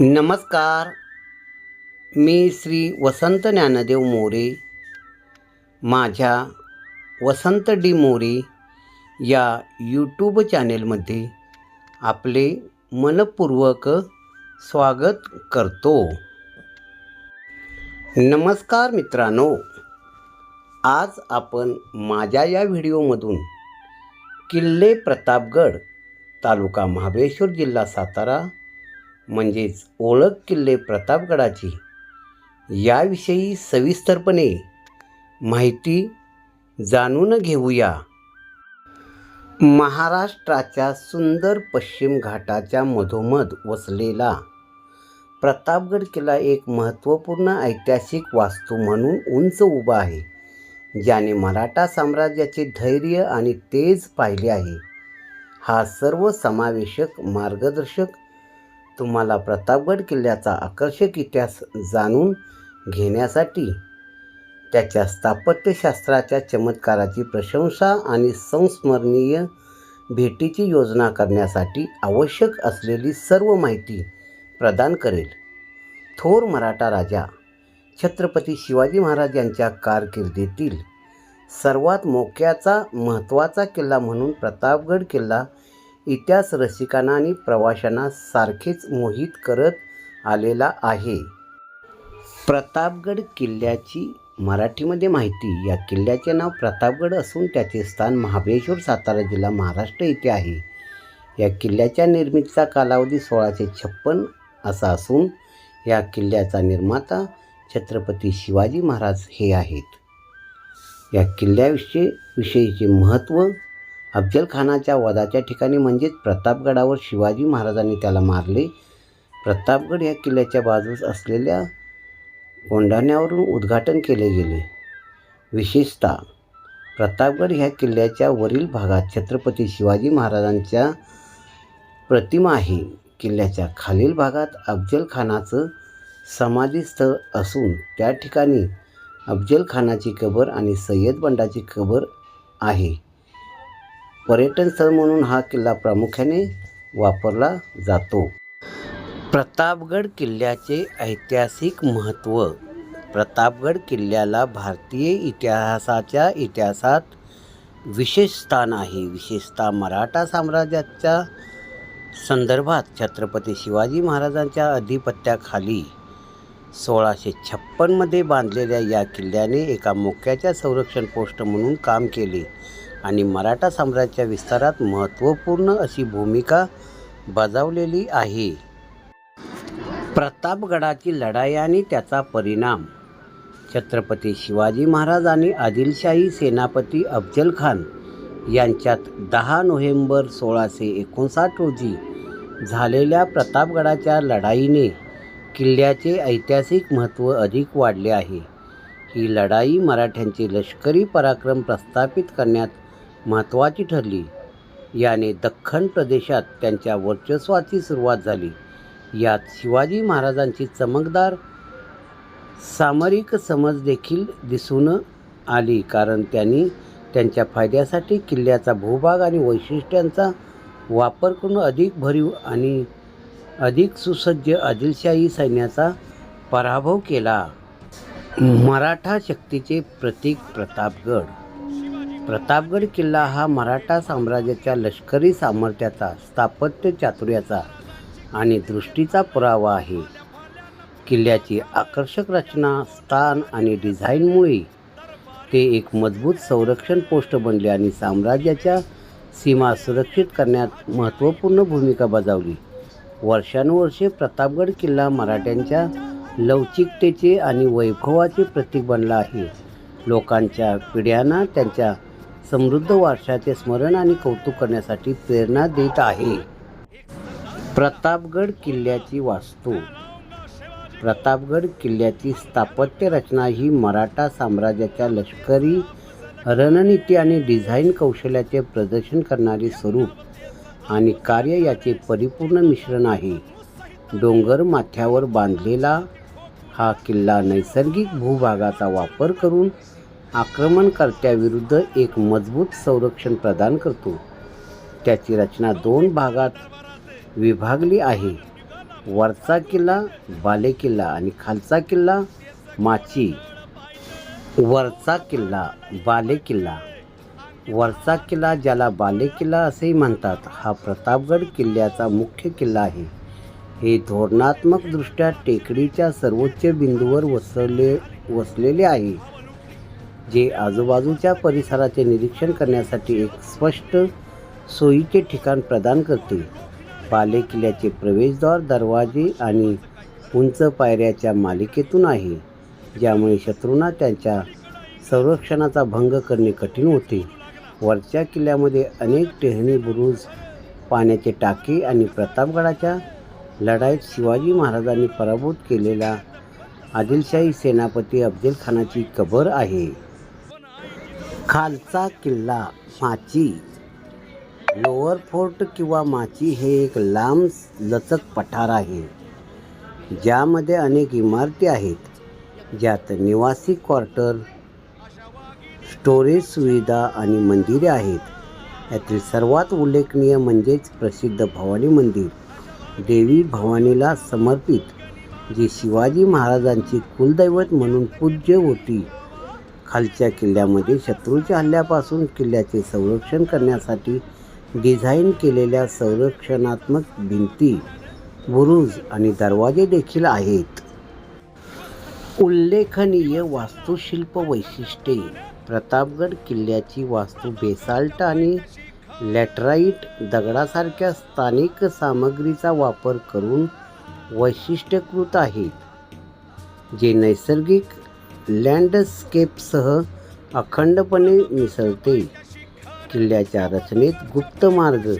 नमस्कार. मी श्री वसंत ज्ञानदेव मोरे. माझ्या वसंत डी मोरे या यूट्यूब चॅनेलमध्ये आपले मनपूर्वक स्वागत करतो. नमस्कार मित्रांनो. आज आपण माझ्या या व्हिडिओमधून किल्ले प्रतापगड तालुका महाबळेश्वर जिल्हा सातारा म्हणजेच ओळख किल्ले प्रतापगडाची. याविषयी सविस्तरपणे माहिती जाणून घेऊया. महाराष्ट्राच्या सुंदर पश्चिम घाटाच्या मधोमध वसलेला प्रतापगड किल्ला एक महत्त्वपूर्ण ऐतिहासिक वास्तू म्हणून उंच उभा आहे ज्याने मराठा साम्राज्याचे धैर्य आणि तेज पाहिले आहे. हा सर्व समावेशक मार्गदर्शक तुम्हाला प्रतापगड किल्ल्याचा आकर्षक इतिहास जाणून घेण्यासाठी त्याच्या स्थापत्यशास्त्राच्या चमत्काराची प्रशंसा आणि संस्मरणीय भेटीची योजना करण्यासाठी आवश्यक असलेली सर्व माहिती प्रदान करेल. थोर मराठा राजा छत्रपती शिवाजी महाराज यांच्या कारकिर्दीतील सर्वात मोक्याचा महत्त्वाचा किल्ला म्हणून प्रतापगड किल्ला इतिहास रसिकांना आणि प्रवाशांना सारखेच मोहित करत आलेला आहे. प्रतापगड किल्ल्याची मराठीमध्ये माहिती. या किल्ल्याचे नाव प्रतापगड असून त्याचे स्थान महाबळेश्वर सातारा जिल्हा महाराष्ट्र येथे आहे. या किल्ल्याच्या निर्मितीचा कालावधी सोळाशे छप्पन असा असून या किल्ल्याचा निर्माता छत्रपती शिवाजी महाराज हे आहेत. या किल्ल्याविषयी विषयीचे महत्त्व अफजलखानाच्या वधाच्या ठिकाणी म्हणजेच प्रतापगडावर शिवाजी महाराजांनी त्याला मारले. प्रतापगड या किल्ल्याच्या बाजूस असलेल्या कोंढाण्यावरून उद्घाटन केले गेले. विशेषतः प्रतापगड ह्या किल्ल्याच्या वरील भागात छत्रपती शिवाजी महाराजांच्या प्रतिमा आहे. किल्ल्याच्या खालील भागात अफजलखानाचं समाधीस्थळ असून त्या ठिकाणी अफजलखानाची कबर आणि सय्यद बंडाची कबर आहे. पर्यटन स्थळ म्हणून हा किल्ला प्रामुख्याने वापरला जातो. प्रतापगड किल्ल्याचे ऐतिहासिक महत्त्व. प्रतापगड किल्ल्याला भारतीय इतिहासाच्या इतिहासात विशेष स्थान आहे. विशेषतः मराठा साम्राज्याच्या संदर्भात छत्रपती शिवाजी महाराजांच्या अधिपत्याखाली सोळाशे छप्पनमध्ये बांधलेल्या या किल्ल्याने एका मोक्याच्या संरक्षण पोस्ट म्हणून काम केले. आणि मराठा साम्राज्याच्या विस्तारात महत्त्वपूर्ण अशी भूमिका बजावलेली आहे. प्रतापगडाची लढाई आणि त्याचा परिणाम. छत्रपती शिवाजी महाराज आणि आदिलशाही सेनापती अफजल खान यांच्यात दहा नोव्हेंबर सोळाशे एकोणसाठ रोजी झालेल्या प्रतापगडाच्या लढाईने किल्ल्याचे ऐतिहासिक महत्त्व अधिक वाढले आहे. ही लढाई मराठ्यांचे लष्करी पराक्रम प्रस्थापित करण्यात महत्त्वाची ठरली. याने दख्खन प्रदेशात त्यांच्या वर्चस्वाची सुरुवात झाली. यात शिवाजी महाराजांची चमकदार सामरिक समज देखील दिसून आली कारण त्यांनी त्यांच्या फायद्यासाठी किल्ल्याचा भूभाग आणि वैशिष्ट्यांचा वापर करून अधिक भरीव आणि अधिक सुसज्ज आदिलशाही सैन्याचा पराभव केला. मराठा शक्तीचे प्रतीक प्रतापगड प्रतापगड किल्ला हा मराठा साम्राज्याच्या लष्करी सामर्थ्याचा स्थापत्य चातुर्याचा आणि दृष्टीचा पुरावा आहे. किल्ल्याची आकर्षक रचना स्थान आणि डिझाईनमुळे ते एक मजबूत संरक्षण पोस्ट बनले आणि साम्राज्याच्या सीमा सुरक्षित करण्यात महत्त्वपूर्ण भूमिका बजावली. वर्षानुवर्षे प्रतापगड किल्ला मराठ्यांच्या लवचिकतेचे आणि वैभवाचे प्रतीक बनला आहे. लोकांच्या पिढ्यांना त्यांच्या समृद्ध वारशाचे स्मरण आणि कौतुक करण्यासाठी प्रेरणा देत आहे. प्रतापगड किल्ल्याची वास्तू. प्रतापगड किल्ल्याची स्थापत्य रचना ही मराठा साम्राज्याच्या लष्करी रणनीती आणि डिझाईन कौशल्याचे प्रदर्शन करणारे स्वरूप आणि कार्य याचे परिपूर्ण मिश्रण आहे. डोंगर माथ्यावर बांधलेला हा किल्ला नैसर्गिक भूभागाचा वापर करून आक्रमणकर्त्याविरुद्ध एक मजबूत संरक्षण प्रदान करतो. त्याची रचना दोन भागात विभागली आहे. वरचा किल्ला बालेकिल्ला आणि खालचा किल्ला माची. वरचा किल्ला बालेकिल्ला वरचा किल्ला ज्याला बालेकिल्ला असेही म्हणतात हा प्रतापगड किल्ल्याचा मुख्य किल्ला आहे. हे धोरणात्मकदृष्ट्या टेकडीच्या सर्वोच्च बिंदूवर वसले वसलेले आहे. जे आजूबाजूच्या परिसराचे निरीक्षण करण्यासाठी एक स्पष्ट सोयीचे ठिकाण प्रदान करते. बाले किल्ल्याचे प्रवेशद्वार दरवाजे आणि उंच पायऱ्याच्या मालिकेतून आहे. ज्यामुळे शत्रूंना त्यांच्या संरक्षणाचा भंग करणे कठीण होते. वरच्या किल्ल्यामध्ये अनेक टेहणी बुरुज पाण्याचे टाके आणि प्रतापगडाच्या लढाईत शिवाजी महाराजांनी पराभूत केलेला आदिलशाही सेनापती अफजलखानाची कबर आहे. खालचा किल्ला माची. लोअर फोर्ट किंवा माची हे एक लांब लचक पठार आहे ज्यामध्ये अनेक इमारती आहेत ज्यात निवासी क्वार्टर स्टोरेज सुविधा आणि मंदिरे आहेत. यातील सर्वात उल्लेखनीय म्हणजेच प्रसिद्ध भवानी मंदिर देवी भवानीला समर्पित जी शिवाजी महाराजांची कुलदैवत म्हणून पूज्य होती. खालच्या किल्ल्यामध्ये शत्रूच्या हल्ल्यापासून किल्ल्याचे संरक्षण करण्यासाठी डिझाईन केलेल्या संरक्षणात्मक भिंती बुरुज आणि दरवाजे देखील आहेत. उल्लेखनीय वास्तुशिल्प वैशिष्ट्ये. प्रतापगड किल्ल्याची वास्तू बेसाल्ट आणि लॅटराईट दगडासारख्या स्थानिक सामग्रीचा वापर करून वैशिष्ट्यीकृत आहेत जे नैसर्गिक लँडस्केपसह अखंडपणे मिसळते. किल्ल्याच्या रचनेत गुप्त मार्ग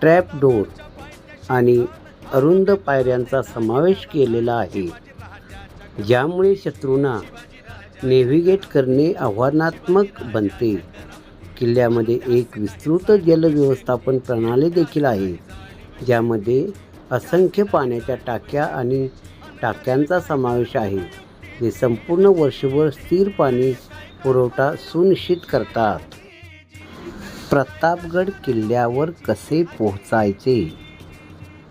ट्रॅप डोर आणि अरुंद पायऱ्यांचा समावेश केलेला आहे. ज्यामुळे शत्रूंना नेव्हिगेट करणे आव्हानात्मक बनते. किल्ल्यामध्ये एक विस्तृत जलव्यवस्थापन प्रणाली देखील आहे ज्यामध्ये असंख्य पाण्याच्या टाक्या आणि टाक्यांचा समावेश आहे. जे संपूर्ण वर्षभर स्थिर पाणी पुरवठा सुनिश्चित करतात. प्रतापगड किल्ल्यावर कसे पोहोचायचे?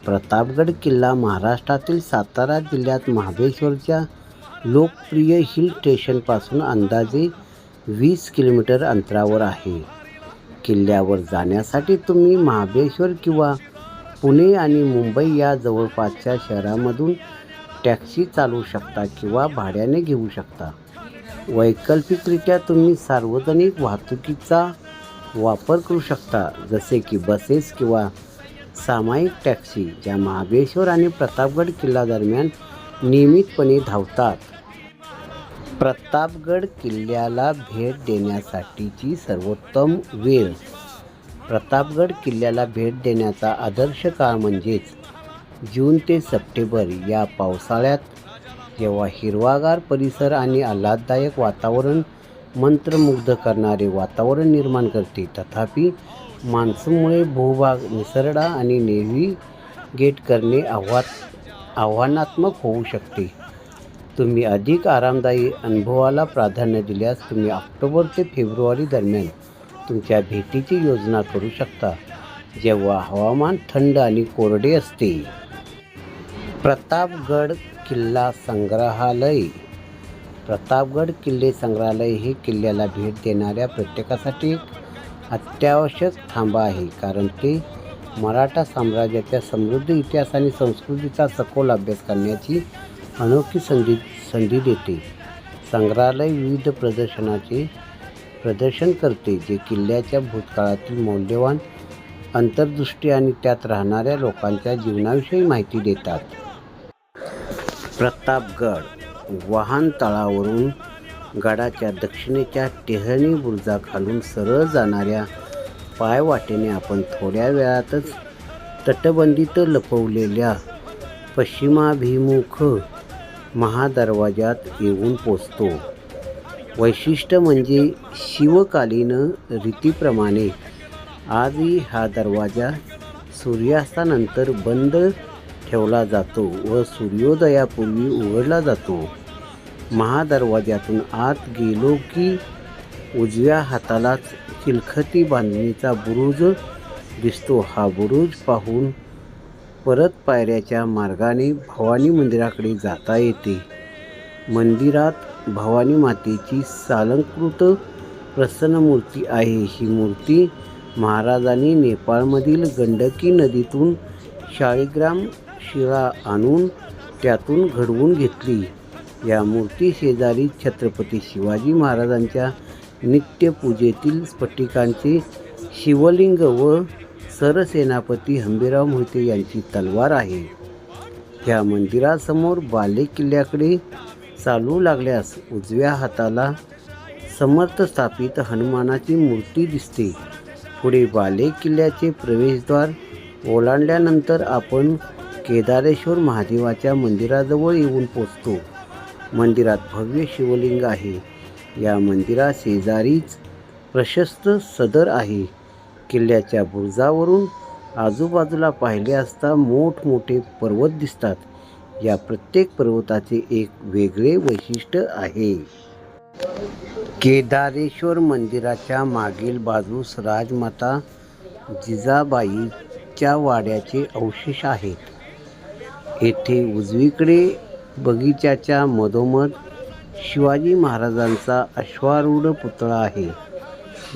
प्रतापगड किल्ला महाराष्ट्रातील सातारा जिल्ह्यात महाबळेश्वरच्या लोकप्रिय हिल स्टेशनपासून अंदाजे वीस किलोमीटर अंतरावर आहे. किल्ल्यावर जाण्यासाठी तुम्ही महाबळेश्वर किंवा पुणे आणि मुंबई या जवळपासच्या शहरामधून टॅक्सी चालवू शकता किंवा भाड्याने घेऊ शकता. वैकल्पिकरित्या तुम्ही सार्वजनिक वाहतुकीचा वापर करू शकता जसे की बसेस किंवा सामायिक टॅक्सी ज्या महाबळेश्वर आणि प्रतापगड किल्ला दरम्यान नियमितपणे धावतात. प्रतापगड किल्ल्याला भेट देण्यासाठीची सर्वोत्तम वेळ. प्रतापगड किल्ल्याला भेट देण्याचा आदर्श काळ म्हणजेच जून ते सप्टेंबर या पावसाळ्यात जेव्हा हिरवागार परिसर आणि आल्हाददायक वातावरण मंत्रमुग्ध करणारे वातावरण निर्माण करते तथापि मान्सूनमुळे भूभाग निसरडा आणि नेव्हिगेट करणे आव्हा आव्हानात्मक होऊ शकते. तुम्ही अधिक आरामदायी अनुभवाला प्राधान्य दिल्यास तुम्ही ऑक्टोबर ते फेब्रुवारी दरम्यान तुमच्या भेटीची योजना करू शकता. जेव्हा हवामान थंड आणि कोरडे असते प्रतापगड किल्ला संग्रहालय. प्रतापगड किल्ले संग्रहालय हे किल्ल्याला भेट देणाऱ्या प्रत्येकासाठी एक अत्यावश्यक थांबा आहे. कारण ते मराठा साम्राज्याच्या समृद्ध इतिहास आणि संस्कृतीचा सखोल अभ्यास करण्याची अनोखी संधी संधी देते. संग्रहालय विविध प्रदर्शनाचे प्रदर्शन करते जे किल्ल्याच्या भूतकाळातील मौल्यवान अंतर्दृष्टी आणि त्यात राहणाऱ्या लोकांच्या जीवनाविषयी माहिती देतात. प्रतापगड वाहनतळावरून गडाच्या दक्षिणेच्या टेहळणी बुरुजाखालून सरळ जाणाऱ्या पायवाटेने आपण थोड्या वेळातच तटबंदीत लपवलेल्या पश्चिमाभिमुख महादरवाजात येऊन पोचतो. वैशिष्ट्य म्हणजे शिवकालीन रीतीप्रमाणे आजही हा दरवाजा सूर्यास्तानंतर बंद ठेवला जातो व सूर्योदयापूर्वी उघडला जातो. महादरवाज्यातून आत गेलो की उजव्या हातालाच चिलखती बांधणीचा बुरुज दिसतो. हा बुरुज पाहून परत पायऱ्याच्या मार्गाने भवानी मंदिराकडे जाता येते. मंदिरात भवानी मातेची सालंकृत प्रसन्न मूर्ती आहे. ही मूर्ती महाराजांनी नेपाळमधील गंडकी नदीतून शाळीग्राम शिळा आणून त्यातून घडवून घेतली. या मूर्ती शेजारी छत्रपती शिवाजी महाराजांच्या नित्यपूजेतील स्फटिकांचे शिवलिंग व सरसेनापती हंबीराव मोहिते यांची तलवार आहे. या मंदिरासमोर बाले किल्ल्याकडे चालू लागल्यास उजव्या हाताला समर्थ स्थापित हनुमानाची मूर्ती दिसते. पुढे बाले किल्ल्याचे प्रवेशद्वार ओलांडल्यानंतर आपण केदारेश्वर महादेवाच्या मंदिराजवळ येऊन पोचतो. मंदिरात भव्य शिवलिंग आहे. या मंदिरा शेजारीच प्रशस्त सदर आहे. किल्ल्याच्या बुरुजावरून आजूबाजूला पाहिले असता मोठमोठे पर्वत दिसतात. या प्रत्येक पर्वताचे एक वेगळे वैशिष्ट्य आहे. केदारेश्वर मंदिराच्या मागील बाजूस राजमाता जिजाबाईच्या वाड्याचे अवशेष आहेत. येथे उजवीकडे बगीच्याच्या मधोमध शिवाजी महाराजांचा अश्वारूढ पुतळा आहे.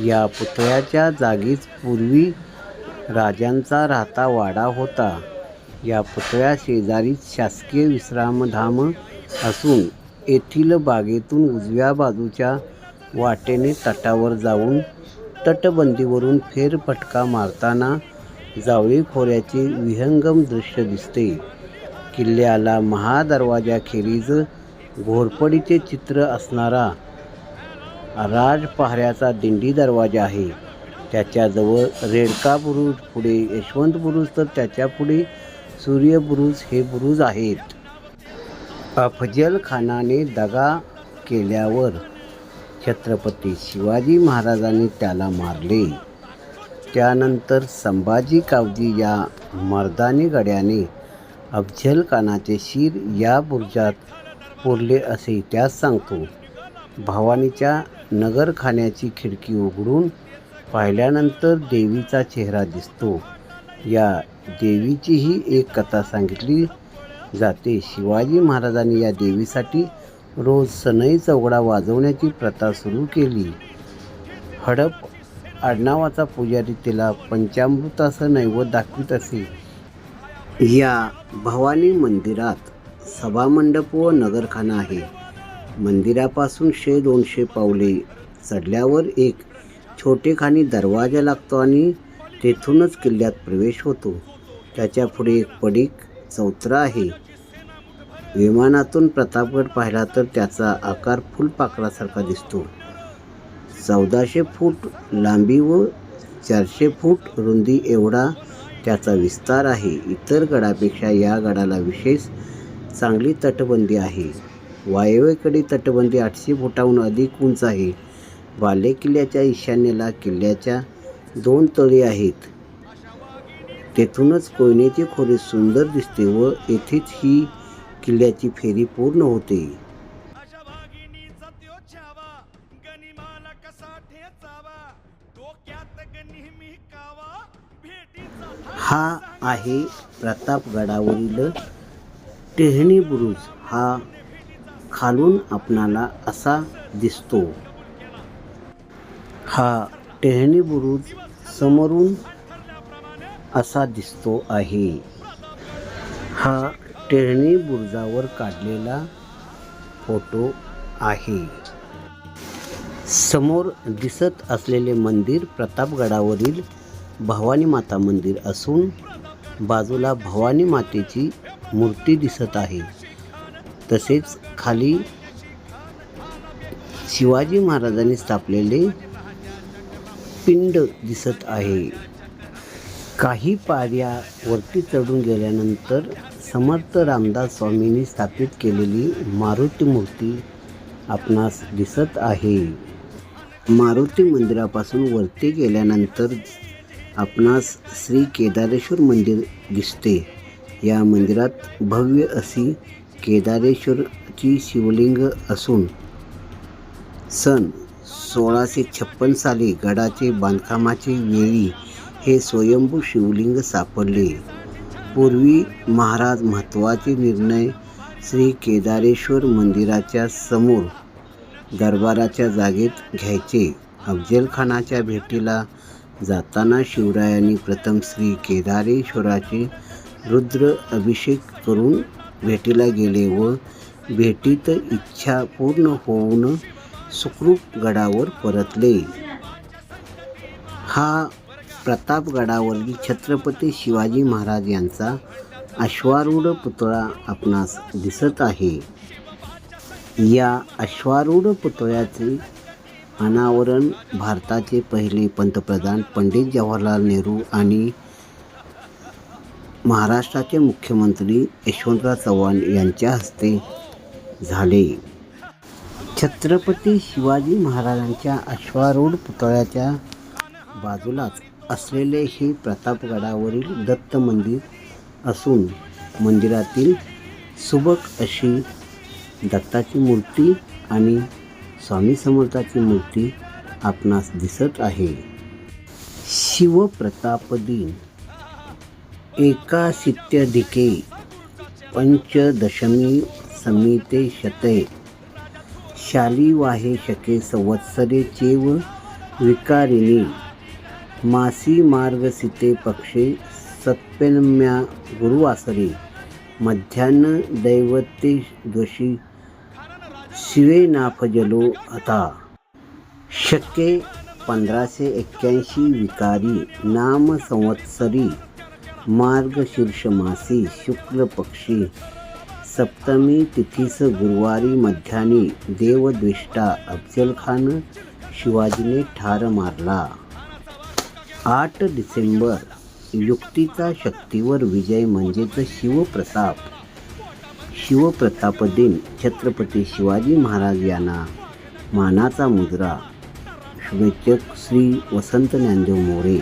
या पुतळ्याच्या जागीच पूर्वी राजांचा राहता वाडा होता. या पुतळ्या शेजारीच शासकीय विश्रामधाम असून येथील बागेतून उजव्या बाजूच्या वाटेने तटावर जाऊन तटबंदीवरून फेरफटका मारताना जावळी खोऱ्याचे विहंगम दृश्य दिसते. किल्ल्याला महादरवाजाखेरीज घोरपडीचे चित्र असणारा राजपहाऱ्याचा दिंडी दरवाजा आहे. त्याच्याजवळ रेडका बुरुज पुढे यशवंत बुरुज तर त्याच्यापुढे सूर्य बुरुज हे बुरुज आहेत. अफजल खानाने दगा केल्यावर छत्रपती शिवाजी महाराजांनी त्याला मारले. त्यानंतर संभाजी कावजी या मर्दानी गड्याने अफजलखानाचे शिर या बुर्जात पुरले असे इतिहास सांगतो. भवानीच्या नगरखान्याची खिडकी उघडून पाहिल्यानंतर देवीचा चेहरा दिसतो. या देवीचीही एक कथा सांगितली जाते. शिवाजी महाराजांनी या देवीसाठी रोज सनई चौघडा वाजवण्याची प्रथा सुरू केली. हडप आडनावाचा पुजारी तिला पंचामृताचं नैवत दाखवित असे. या भवानी मंदिरात सभामंडप व नगरखाना आहे. मंदिरापासून शे दोनशे पावले चढल्यावर एक छोटेखानी दरवाजा लागतो आणि तेथूनच किल्ल्यात प्रवेश होतो. त्याच्या पुढे एक पडीक चौथरा आहे. विमानातून प्रतापगड पाहिला तर त्याचा आकार फुलपाखरासारखा दिसतो. चौदाशे फूट लांबी व चारशे फूट रुंदी एवढा त्याचा विस्तार आहे. इतर गडापेक्षा या गडाला विशेष चांगली तटबंदी आहे. वायव्येकडे तटबंदी आठशे फुटाहून अधिक उंच आहे. बाले किल्ल्याच्या ईशान्येला किल्ल्याच्या दोन तळी आहेत. तेथूनच कोयनेची खोरी सुंदर दिसते व येथेच ही किल्ल्याची फेरी पूर्ण होते. गनिमाला कसा ठेचावा? डोक्यात नेहमी कावा? हा आहे प्रतापगडावरील टेहणी बुरुज. हा खालून आपणाला असा दिसतो. हा टेहणी बुरुज समोरून असा दिसतो आहे. हा टेहणी बुरुजावर काढलेला फोटो आहे. समोर दिसत असलेले मंदिर प्रतापगडावरील भवानी माता मंदिर असून बाजूला भवानी मातेची मूर्ती दिसत आहे. तसेच खाली शिवाजी महाराजांनी स्थापलेले पिंड दिसत आहे. काही पायऱ्या वरती चढून गेल्यानंतर समर्थ रामदास स्वामींनी स्थापित केलेली मारुती मूर्ती आपणास दिसत आहे. मारुती मंदिरापासून वरती गेल्यानंतर आपणास श्री केदारेश्वर मंदिर दिसते. या मंदिरात भव्य अशी केदारेश्वरची शिवलिंग असून सन सोळाशे छप्पन साली गडाचे बांधकामाचे वेळी हे स्वयंभू शिवलिंग सापडले. पूर्वी महाराज महत्त्वाचे निर्णय श्री केदारेश्वर मंदिराच्या समोर दरबाराच्या जागेत घ्यायचे. अफजलखानाच्या भेटीला जाताना शिवरायांनी प्रथम श्री केदारेश्वराचे रुद्र अभिषेक करून भेटीला गेले व भेटीत इच्छा पूर्ण होऊन सुखरूप गडावर परतले. हा प्रतापगडावरील छत्रपती शिवाजी महाराज यांचा अश्वारूढ पुतळा आपणास दिसत आहे. या अश्वारूढ पुतळ्याचे अनावरण भारताचे पहिले पंतप्रधान पंडित जवाहरलाल नेहरू आणि महाराष्ट्राचे मुख्यमंत्री यशवंतराव चव्हाण यांच्या हस्ते झाले. छत्रपती शिवाजी महाराजांच्या अश्वारूढ पुतळ्याच्या बाजूलाच असलेले हे प्रतापगडावरील दत्त मंदिर असून मंदिरातील सुबक अशी दत्ताची मूर्ती आणि स्वामी समर्थाची मूर्ती आपणास दिसत आहे. शिवप्रताप दिन. एकाशित्यधिके पंचदशमी समिते शते. शालिवाहे शके संवत्सरे चेव विकारिणी. मासी मार्गसिते पक्षे सत्पेनम्या गुरुवासरे. मध्यान्ह दैवते दोषी शिवे नाफजलो आता शके पंधराशे एक्क्याऐंशी विकारी नाम संवत्सरी। मार्गशीर्ष मासी शुक्ल पक्षी। सप्तमी तिथीस गुरुवारी मध्यानी देवद्विष्टा अफजलखान शिवाजीने ठार मारला। आठ डिसेंबर युक्तीचा शक्तीवर विजय म्हणजेच शिवप्रताप। शिवप्रताप दिन छत्रपती शिवाजी महाराज यांना मानाचा मुद्रा. शुभेच्छक श्री वसंत ज्ञानदेव मोरे.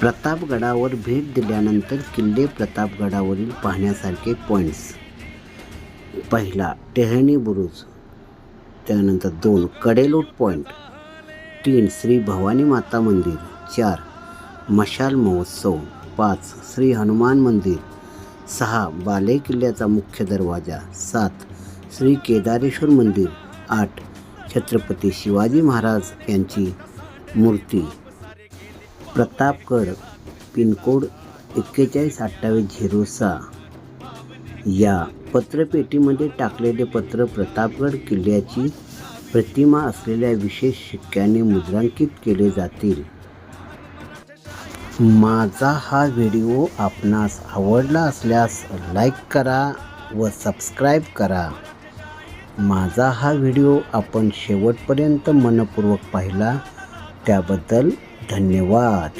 प्रतापगडावर भेट दिल्यानंतर किल्ले प्रतापगडावरील पाहण्यासारखे पॉईंट्स पहिला टेहणी बुरुज. त्यानंतर दोन कडेलोट पॉईंट तीन श्री भवानी माता मंदिर. चार मशाल महोत्सव. पाच श्री हनुमान मंदिर. सहा बाले किल्ल्याचा मुख्य दरवाजा सात श्री केदारेश्वर मंदिर आठ छत्रपती शिवाजी महाराज यांची मूर्ती. प्रतापगड पिनकोड एक्केचाळीस अठ्ठावीस झिरो सहा. या पत्रपेटीमध्ये टाकलेले पत्र प्रतापगड किल्ल्याची प्रतिमा असलेल्या विशेष शिक्क्याने मुद्रांकित केले जातील. माझा हा व्हिडिओ आपणास आवडला असल्यास लाईक करा व सबस्क्राईब करा. माझा हा व्हिडिओ आपण शेवटपर्यंत मनपूर्वक पाहिला त्याबद्दल धन्यवाद.